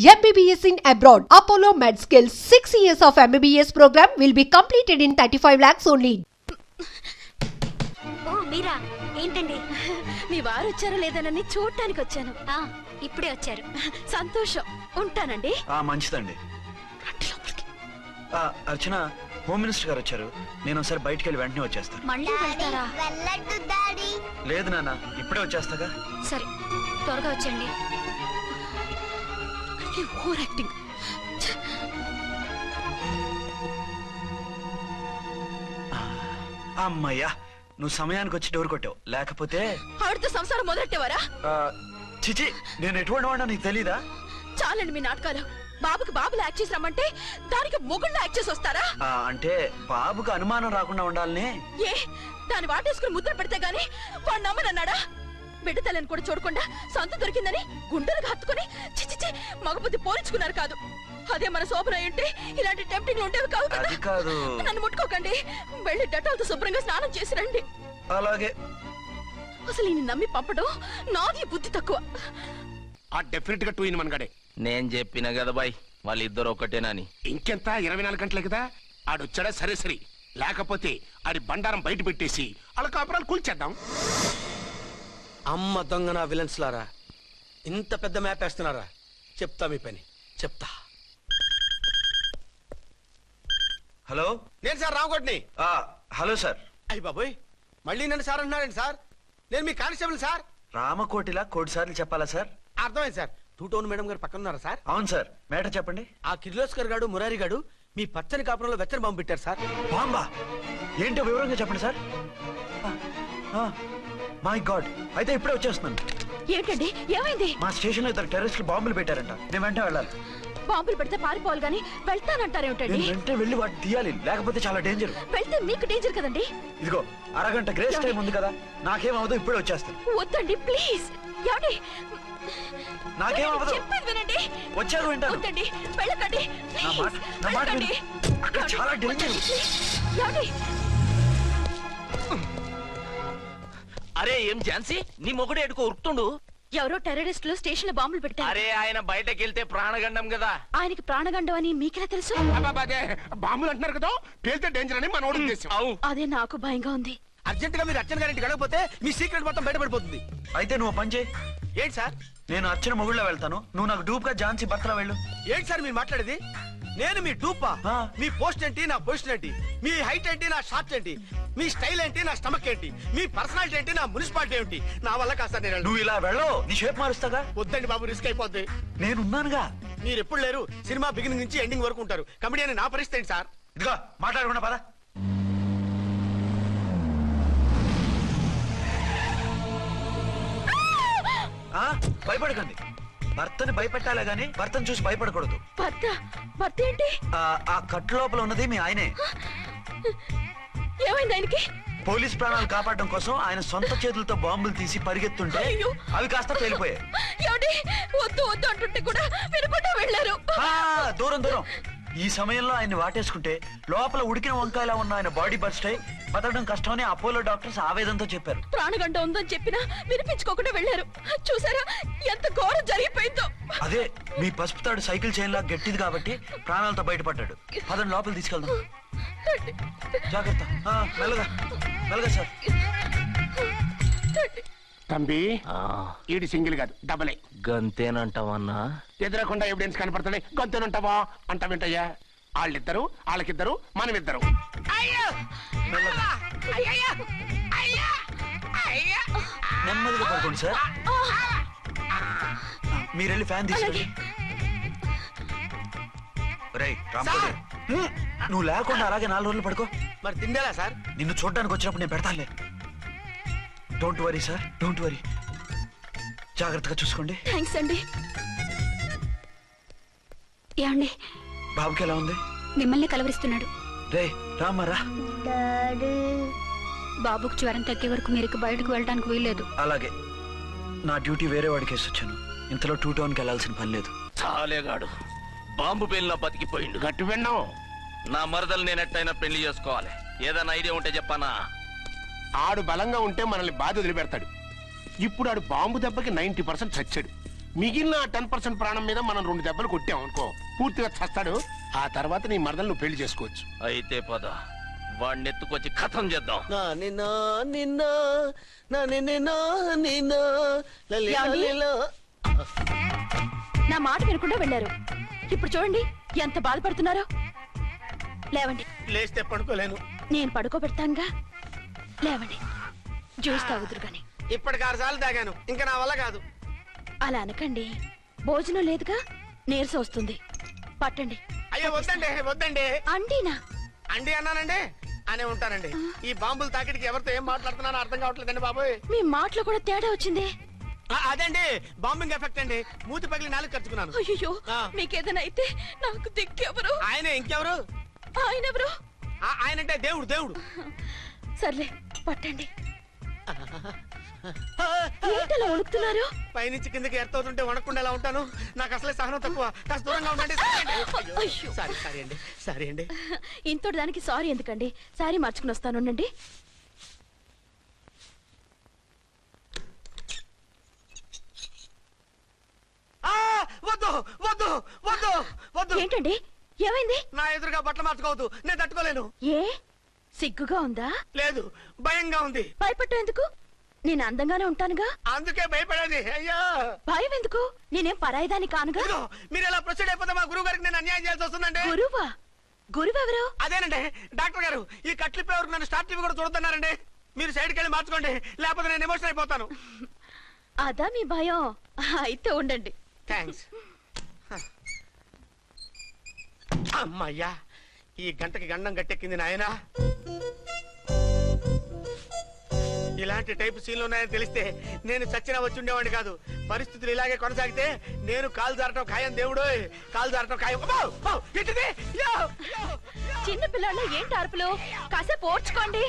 MBBS in abroad. Apollo MedSkill 6 years of MBBS program will be completed in 35 lakhs only. ఓ మీరా? ఏంటండి? మీ వారు వచ్చారో లేదనని చూడటానికి వచ్చాను. ఆ, ఇప్పుడే వచ్చారు. సంతోషం. ఉంటానండి. ఆ మంచిదండి. ఆ, అర్చన హోమ్ మినిస్టర్ గారు వచ్చారు. నేను ఒకసారి బయటికి వెళ్ళి వెంటనే వచ్చేస్తాను. మళ్ళీ వెళ్తారా? వెళ్ళట్టు డాడీ లేదు నాన్న ఇప్పుడే వచ్చేస్తాగా. సరే త్వరగా వచ్చండి ఈ ఓవర్ యాక్టింగ్ అమ్మయ్యా నువ్వు సమయానికి వచ్చి డోర్ కొట్టావు. లేకపోతే ఆవిడతో సంసారం మొదలెట్టేవారా? ఆ, చిచి నేను ఎటువంటి వాడినా నీకు తెలీదా? చాలండి మీ నాటకాలు. బాబుకి బాబులు యాక్ట్ చేసి రమ్మంటే దానికి మొగుళ్ళు యాక్ట్ చేసి వస్తారా? ఆ, అంటే బాబుకు అనుమానం రాకుండా ఉండాలని. ఏ దాన్ని వాటేసుకుని ముద్ర పెడితే గాని వాడు నమ్మనన్నాడా? బిడ్డ తల్లిని కూడా చూడకుండా సంత దొరికిందని గుండెలకు హత్తుకుని చిచిచి మగబుద్ధి పోల్చుకున్నారు కాదు. అదే మన శోభన ఉంటే ఇలాంటి టెంప్టింగ్ ఉండేవి కావు కదా. అది కాదు. నన్ను ముట్టుకోకండి. వెళ్ళి డెటాల్తో శుభ్రంగా స్నానం చేసి రండి. అలాగే. అసలు ఈయన నమ్మి పంపడం నాది బుద్ధి తక్కువ. ఆ డెఫినెట్గా టూ ఇన్ వన్ గడే. నేను చెప్పిన కదా బాయ్ వాళ్ళిద్దరు ఒకటేనని. ఇంకెంత? ఇరవై నాలుగు గంటలే కదా? ఆడొచ్చాడా? సరే సరే. లేకపోతే ఆడి బండారం బయట పెట్టేసి వాళ్ళ కాపురాలు కూల్చేద్దాం. అమ్మ దొంగ నా విలన్స్ లారా. ఇంత పెద్ద మ్యాప్ వేస్తున్నారా? చెప్తా మీ పని. చెప్తా. హలో? నేను సార్ రామకోటిని హలో సార్. అయ్యి బాబోయ్ మళ్ళీ నన్ను సార్ అంటున్నారండి సార్? నేను మీ కానిస్టేబుల్ సార్. రామకోటిలా కోటి సార్లు చెప్పాలా సార్? అర్థమైంది సార్. టూ టౌన్ మేడం గారు పక్కన ఉన్నారా సార్? అవును సార్. మేటర్ చెప్పండి. ఆ కిర్లోస్కర్ గాడు మురారి గాడు మీ పచ్చని కాపురంలో వెచ్చని బాంబు పెట్టారు సార్. బాంబా? ఏంటో వివరంగా చెప్పండి సార్. మై గాడ్ అయితే ఇప్పుడే వచ్చేస్తున్నాను. ఏంటండి ఏమైంది? మా స్టేషన్లో ఇద్దరు టెర్రరిస్టులు బాంబులు పెట్టారంట. నేను వెంటనే వెళ్ళాలి. బాంబులు పెడితే పారిపోవాలి గాని వెళ్తానంటారేమిటండి నేను వెంటనే వెళ్ళి వాటిని తీయాలి. లేకపోతే చాలా డేంజర్ వెళ్తే మీకు డేంజర్ కదండి? ఇదిగో అరగంట గ్రేస్ టైం ఉంది కదా. నాకేం ఇప్పుడే వచ్చేస్తాను. వద్దండి ప్లీజ్ ఏమండి? నాకేం చెప్పేది వినండి. వచ్చాక వింటాను. వద్దండి వెళ్ళకండి నా మాట నా మాట. విను. అక్కడ? చాలా డేంజర్. ఏమండి? అరే ఏం ఝాన్సీ? నీ మొగుడు ఎడుకో ఉరుకుతుండు. ఎవరో టెర్రరిస్టులు స్టేషన్లో బాంబులు పెట్టారు. అరే ఆయన బయటకెళ్తే ప్రాణగండం కదా. ఆయనకి ప్రాణగండం అని మీకెలా తెలుసు? అదే బాంబులు అంటున్నారు కదా పేలితే డేంజర్ అని మన ఉద్దేశం. అవు. అదే నాకు భయంగా ఉంది. అర్జెంట్గా మీరు అర్జెంట్ గారింటి గడకపోతే మీ సీక్రెట్ మొత్తం బయటపడిపోతుంది. అయితే నువ్వు పని చేయి. ఏంటి సార్? నేను అర్చన మొగుళ్ళ వెళ్తాను. నువ్వు నాకు డూప్గా ఝాన్సీ భర్తలో వెళ్ళు. ఏంటి సార్ మీరు మాట్లాడేది? నేను మీ డూపా. మీ పోస్ట్ ఏంటి నా పొజిషన్ ఏంటి మీ హైట్ ఏంటి నా షార్ట్ ఏంటి మీ స్టైల్ ఏంటి నా స్టమక్ ఏంటి మీ పర్సనాలిటీ ఏంటి నా మున్సిపాలిటీ ఏంటి నా వల్ల కాస్త నేను. నువ్వు ఇలా వెళ్ళవు నీ షేప్ మారుస్తాగా? వద్దండి బాబు రిస్క్ అయిపోద్ది. నేనున్నానుగా. మీరు ఎప్పుడు లేరు సినిమా బిగినింగ్ నుంచి ఎండింగ్ వరకు ఉంటారు. కమిడీ నా పరిస్థితి సార్? ఇదిగో మాట్లాడకుండా పద. భయపడకండి. భర్తని భయపెట్టాలే గాని భర్తను చూసి భయపడకూడదు. భర్త? భర్త ఏంటి? ఆ, ఆ కట్టు లోపల ఉన్నది మీ ఆయనే. ఏమైంది ఆయనకి? పోలీస్ ప్రాణాలు కాపాడడం కోసం ఆయన సొంత చేతులతో బాంబులు తీసి పరిగెత్తుంటే అయ్యో. అవి కాస్త పేలిపోయాయి. వద్దు వద్దు అంటుంటే కూడా వినకుండా వెళ్ళారు. ఆ, దూరం దూరం. ఈ సమయంలో ఆయన్ని వాటేసుకుంటే లోపల ఉడికిన వంకాయలా ఉన్న ఆయన బాడీ బర్స్ట్ అయి బతకడం కష్టమని అపోలో డాక్టర్స్ ఆవేదంతో చెప్పారు. ప్రాణగంట ఉందని చెప్పినా వినిపించుకోకుండా వెళ్ళారు. చూసారా ఎంత ఘోరం జరిగిపోయిందో. అదే మీ పసుపు తాడు సైకిల్ చైన్ లా గట్టిది కాబట్టి ప్రాణాలతో బయటపడ్డాడు. పదండి లోపల తీసుకెళ్దాం. జాగ్రత్త. మెల్లగా మెల్లగా సార్. తంబి ఆ, ఈడి సింగిల్ కాదు డబలే. గంతేనంటావన్నా? ఎదురకుండా ఎవిడెన్స్ కనపడతాడే గొంతునుంటావా? అంటావేంటయ్యా వాళ్ళిద్దరు వాళ్ళకిద్దరు మనమిద్దరు. మెల్లగా. నెమ్మదిగా పడుకోండి సార్. మీరు వెళ్ళి ఫ్యాన్ తీసుకోండి. రేయ్. నువ్వు లేకుండా అలాగే నాలుగు రోజులు పడుకో. మరి తిండేలా సార్? నిన్ను చూడడానికి వచ్చినప్పుడు నేను పెడతానులే. Don't worry sir don't worry జాగ్రత్తగా చూసుకోండి. థ్యాంక్స్ అండి. ఏమండి? బాబుకి ఎలా ఉంది? మిమ్మల్ని కలవరిస్తున్నాడు. రే రామ్మరా బాబుకు జ్వరం తగ్గే వరకు మీరు బయటకు వెళ్ళడానికి వీల్లేదు. అలాగే. నా డ్యూటీ వేరే వాడికి వేసి వచ్చాను. ఇంతలో టూ టౌన్కి వెళ్ళాల్సిన పని లేదు. చాలేగాడు బాంబు పేలిన బతికిపోయిండు. గట్టి విన్నావు నా మరదలు నేను ఎట్టయినా పెళ్ళి చేసుకోవాలి. ఏదైనా ఐడియా ఉంటే చెప్పానా? ఆడు బలంగా ఉంటే మనల్ని బాధ వదిలిపెడతాడు. ఇప్పుడు ఆడు బాంబు దెబ్బకి నైన్టీ పర్సెంట్ చచ్చాడు. మిగిలిన టెన్ పర్సెంట్ ప్రాణం మీద మనం రెండు దెబ్బలు కొట్టాం అనుకో పూర్తిగా చస్తాడు. ఆ తర్వాత నీ మరదలు నువ్వు పెళ్ళి చేసుకోవచ్చు. అయితే పద వాడిని ఎత్తుకొచ్చి కథం చేద్దాం. నా నిన్న నిన్న నా నిన్న నిన్న లలి ఏమండి? లలిలో. నా మాట వినకుండా వెళ్ళారు. ఇప్పుడు చూడండి ఎంత బాధపడుతున్నారో. లేవండి. లేస్తే పడుకోలేను. నేను పడుకోబెడతానుగా. లేవండి. జ్యూస్ తాగుదురు గాని. ఇప్పటికి ఆరు సార్లు తాగాను. ఇంకా నా వల్ల కాదు. అలా అనకండి. భోజనం లేదుగా నీరసం వస్తుంది. పట్టండి. అయ్యో వద్దండి వద్దండి. అండినా? అండి అన్నానండి. అనే ఉంటానండి. ఈ బాంబులు తాకిడికి ఎవరితో ఏం మాట్లాడుతున్నానో అర్థం కావట్లేదండి బాబోయ్. మీ మాటలో కూడా తేడా వచ్చింది. ఆ, అదండి బాంబింగ్ ఎఫెక్ట్ అండి. మూతి పగిలి నాలుగు కరుచుకున్నాను. అయ్యో ఆ. మీకేదైనా అయితే నాకు దిక్కెవరు? ఆయన ఇంకెవరు? ఆయన ఎవరు ఆ, ఆయనంటే దేవుడు దేవుడు. సర్లే పట్టండి. ఏంటలా వణుకుతున్నారు? పైనుంచి కిందకి ఎర్తవుతుంటే వణకుండా ఎలా ఉంటాను? నాకు అసలే సహనం తక్కువ. కాస్త దూరంగా ఉండండి. సారీ సారీ అండి. సారీ అండి. ఇంతటి దానికి సారీ ఎందుకండి? సారీ మార్చుకుని వస్తాను ఉండండి. ఆ, వద్దు వద్దు వద్దు వద్దు. ఏంటండి? ఏమైంది? నా ఎదురుగా బట్టలు మార్చుకోవద్దు. నేను తట్టుకోలేను. ఏ? సిగ్గుగా ఉందా? లేదు భయంగా ఉంది. భయపట్టు ఎందుకు? నేను అందంగానే ఉంటానుగా? అందుకే భయపడేది. అయ్యో! భయం ఎందుకు? నేనేం పరాయిదాని కానుగా? ఇదిగో, మీరు ఎలా ప్రొసీడ్ అయిపోతే మా గురువు గారికి నేను అన్యాయం చేయాల్సి వస్తుందండి? గురువా? గురువెవరు? అదేనండి డాక్టర్ గారు ఈ కట్లిప్పే వరకు నన్ను స్టార్ట్ టీవీ కూడా చూడొద్దన్నారండి? మీరు సైడ్కి వెళ్ళి మార్చుకోండి లేకపోతే నేను ఎమోషన్ అయిపోతాను. అదా మీ భయం. అయితే ఉండండి. థ్యాంక్స్ అమ్మయ్యా! ఈ గంటకి గండం గట్టెక్కింది నాయనా. ఇలాంటి టైప్ సీన్లు ఉన్నాయని తెలిస్తే నేను చచ్చినా వచ్చి ఉండేవాడిని కాదు. పరిస్థితులు ఇలాగే కొనసాగితే నేను కాలు జారటం ఖాయం దేవుడు కాలు జారటం ఖాయం! చిన్న పిల్లలు ఏంటి అరుపులు? కాసేపు ఓర్చుకోండి.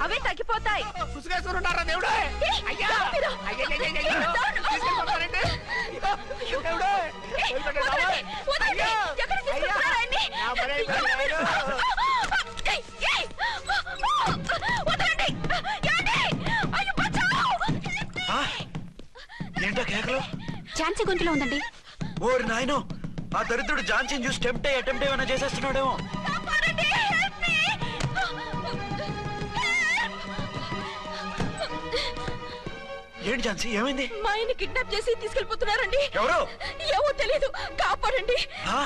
అవే తగ్గిపోతాయి. పుసుగేసుకుని ఉన్నారా దేవుడు అయ్యా! గొంతులో ఉందండి. ఓరి నాయనో ఆ దరిద్రుడు జాన్సన్ చూసి టెంప్ట్ అయ్యి అటెంప్ట్ ఏమైనా చేసేస్తున్నాడేమో. ఏంటి ఝాన్సీ ఏమైంది? మా ఆయన కిడ్నాప్ చేసి తీసుకెళ్ళిపోతున్నారండి ఎవరు? ఏమో తెలీదు. కాపాడండి. ఆ?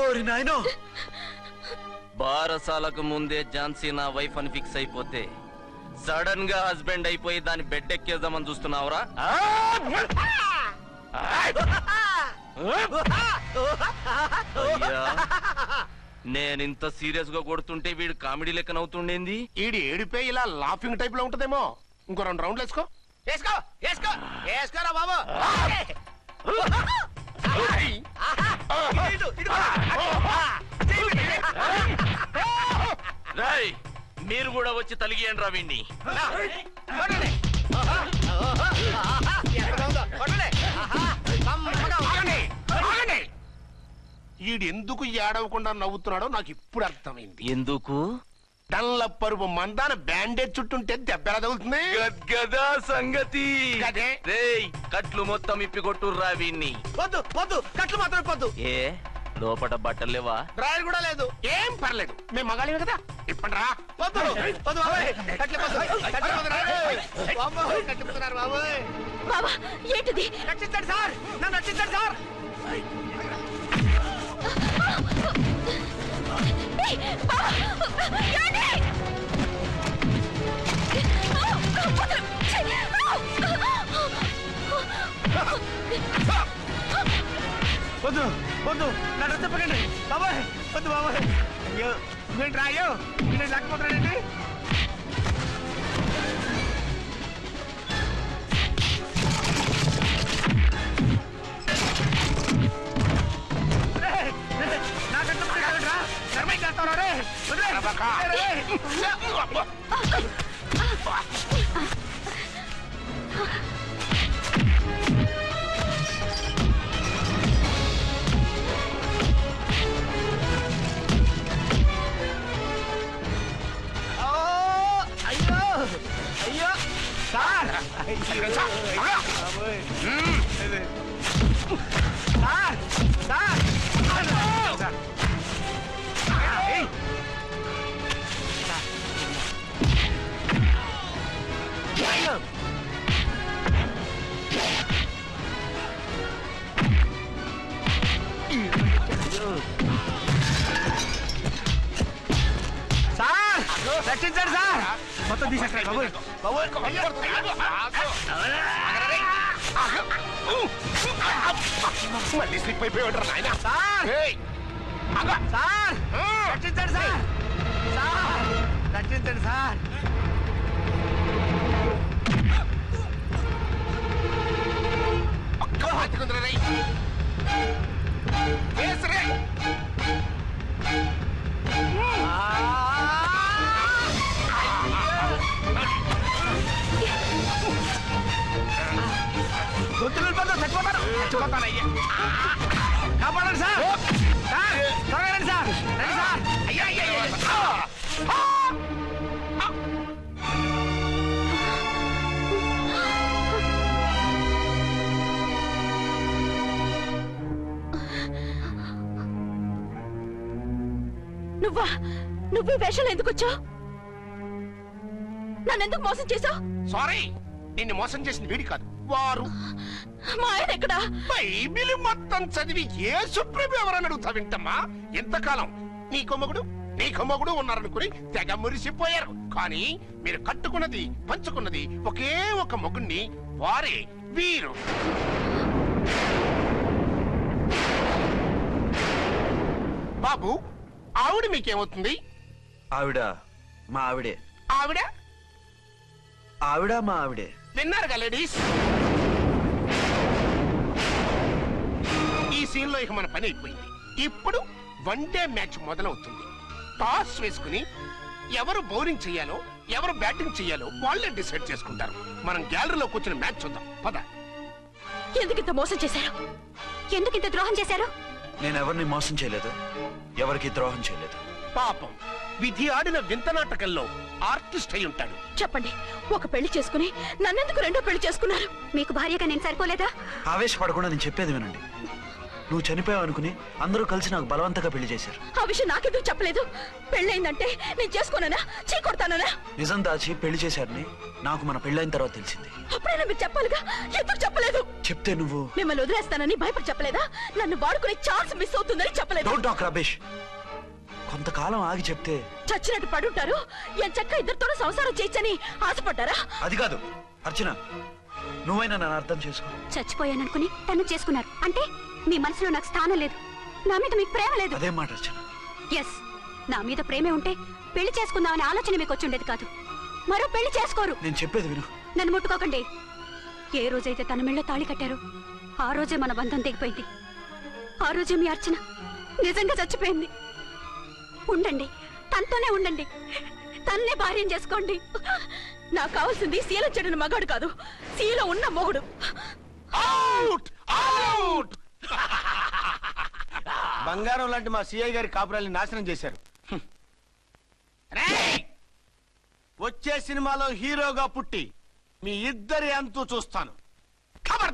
ఓరి నాయనో. బారసాలకు ముందే ఝాన్సీ నా వైఫ్ అని ఫిక్స్ అయిపోతే సడన్గా హస్బెండ్ అయిపోయి దాన్ని బెడ్ ఎక్కేద్దామని చూస్తున్నావురా? ఆ? నేనింత సీరియస్గా కొడుతుంటే వీడు కామెడీ లెక్క నవ్వుతుండేంది ఈడి ఏడిపే ఇలా లాఫింగ్ టైప్లో ఉంటదేమో. ఇంకో రెండు రౌండ్లు వేసుకో. వేసుకో వేసుకో వేసుకోరా బాబు. రాయ్ మీరు కూడా వచ్చి తలిగియండి రా వీణ్ణి. ఈడు ఎందుకు ఏడవకుండా నవ్వుతున్నాడో నాకు ఇప్పుడు అర్థమైంది. ఎందుకు? డల్ల పరుపు మందాన బ్యాండేజ్ చుట్టుంటే దెబ్బ ఎలా తగులుతుంది? గద్గదా సంగతి. గదే. రేయ్ కట్లు మొత్తం ఇప్పి కొట్టుర్రా వీణ్ణి. వద్దు వద్దు కట్లు మాత్రం పొద్దు ఏ? లోపట బట్టలు లేవా? డ్రాయర్ కూడా లేదు. ఏం పర్లేదు. మేము మగాళివి కదా. ఇప్పండి రా. వద్దు వద్దు బాబాయ్ కట్లు పొద్దు కట్లు పొద్దు రాయ్. బాబోయ్ కట్లు పొద్దున్నారు బాబోయ్. బాబా ఏంటిది? రక్షించండి సార్. నన్ను రక్షించండి సార్. అయ్యో రాయో నేను లేకపోతున్నాడండి అయ్యో సార్. Sir sir. సార్ రక్షించండి సార్. మొత్తం తీసేస్తాను బాబు మళ్ళీ స్లిప్ అయిపోయాడు నాయన. సార్! సార్! రక్షించండి సార్! సార్! రక్షించండి సార్! గొంతులు చచ్చిపోతాను చచ్చిపోతాను అయ్యా. కాపాడండి సార్. సార్ త్వరగా రండి సార్. రండి సార్. అయ్యా అయ్యా అయ్యా. నువ్వా? నువ్వు ఈ వేషాలు ఎందుకు వచ్చావు? నన్నెందుకు మోసం చేశావు? సారీ నిన్ను మోసం చేసిన వీడి కాదు. వారు మా ఆయన ఎక్కడా? బైబిల్ మొత్తం చదివి ఏ సుప్రీం ఎవరని అడుగుతా వింటమ్మా? ఎంతకాలం నీ కొమ్మగుడు నీ కొమ్మగుడు ఉన్నారనుకుని తెగ మురిసిపోయారు. కానీ మీరు కట్టుకున్నది పంచుకున్నది ఒకే ఒక మొగుణ్ణి వారే వీరు. బాబు ఆవిడ మీకేమవుతుంది? ఆవిడ మా ఆవిడే. ఆవిడ? ఆవిడ మా ఆవిడే. విన్నారుగా లేడీస్? ఈ సీన్లో ఇక మన పని అయిపోయింది. ఇప్పుడు వన్ డే మ్యాచ్ మొదలవుతుంది. టాస్ వేసుకుని ఎవరు బౌలింగ్ చేయాలో ఎవరు బ్యాటింగ్ చేయాలో వాళ్ళే డిసైడ్ చేసుకుంటారు. మనం గ్యాలరీలో కూర్చుని మ్యాచ్ చూద్దాం. పద. ఎందుకు ఇంత మోసం చేశారు? ఎందుకు ఇంత ద్రోహం చేశారు? నేను ఎవరిని మోసం చేయలేదు. ఎవరికి ద్రోహం చేయలేదు. పాపం. విధి ఆడిన వింత నాటకంలో ఆర్టిస్ట్ అయి ఉంటాడు. చెప్పండి. ఒక పెళ్ళి చేసుకుని నన్నెందుకు రెండో పెళ్ళి చేసుకున్నారు? మీకు భార్యగా నేను సరిపోలేదా? ఆవేశపడకుండా నేను చెప్పేది వినండి. నువ్వు చనిపోయావు అనుకుని అందరూ కలిసి నాకు బలవంతంగా పెళ్ళి చేశారు. ఆ విషయం నాకెందుకు చెప్పలేదు? పెళ్ళయిందంటే నేను చేసుకోనన్నా? చీ కొడతానన్నా నిజం దాచి పెళ్ళి చేశారని నాకు మన పెళ్ళైన తర్వాత తెలిసింది. అప్పుడైనా మీరు చెప్పాలిగా? ఎందుకు చెప్పలేదు? చెప్తే నువ్వు మిమ్మల్ని వదిలేస్తానని భయపడి చెప్పలేదా? నన్ను వాడుకునే ఛాన్స్ మిస్ అవుతుందని చెప్పలేదు. డోంట్ టాక్ రబేష్ కొంతకాలం ఆగి చెప్తే చచ్చినట్టు పడుంటారు. ఎంచక్క ఇద్దరితోనూ సంసారం చేయొచ్చని ఆశపడ్డారా? అది కాదు. అర్చన నువ్వైనా నన్ను అర్థం చేసుకో. చచ్చిపోయాననుకుని తను చేసుకున్నారు. అంటే? మీ మనసులో నాకు స్థానం లేదు. నా మీద మీకు ప్రేమ లేదు. అదే మాట అర్చన ఎస్ నా మీద ప్రేమే ఉంటే పెళ్ళి చేసుకుందామనే ఆలోచన మీకు వచ్చి ఉండేది కాదు. మరో పెళ్ళి చేసుకోరు. నేను చెప్పేది విను. నన్ను ముట్టుకోకండి. ఏ రోజైతే తన మెళ్ళో తాళి కట్టారో ఆ రోజే మన బంధం తెగిపోయింది. ఆ రోజే మీ అర్చన నిజంగా చచ్చిపోయింది. ఉండండి. తనతోనే ఉండండి. తన్నే భార్యం చేసుకోండి. నాకు కావాల్సింది శీల చెడిన మగాడు కాదు. శీల ఉన్న మొగుడు. అవుట్ అవుట్ బంగారం లాంటి మా సిఐ గారి కాపురాల్ని నాశనం చేశారు. వచ్చే సినిమాలో హీరోగా పుట్టి మీ ఇద్దరి అంతు చూస్తాను.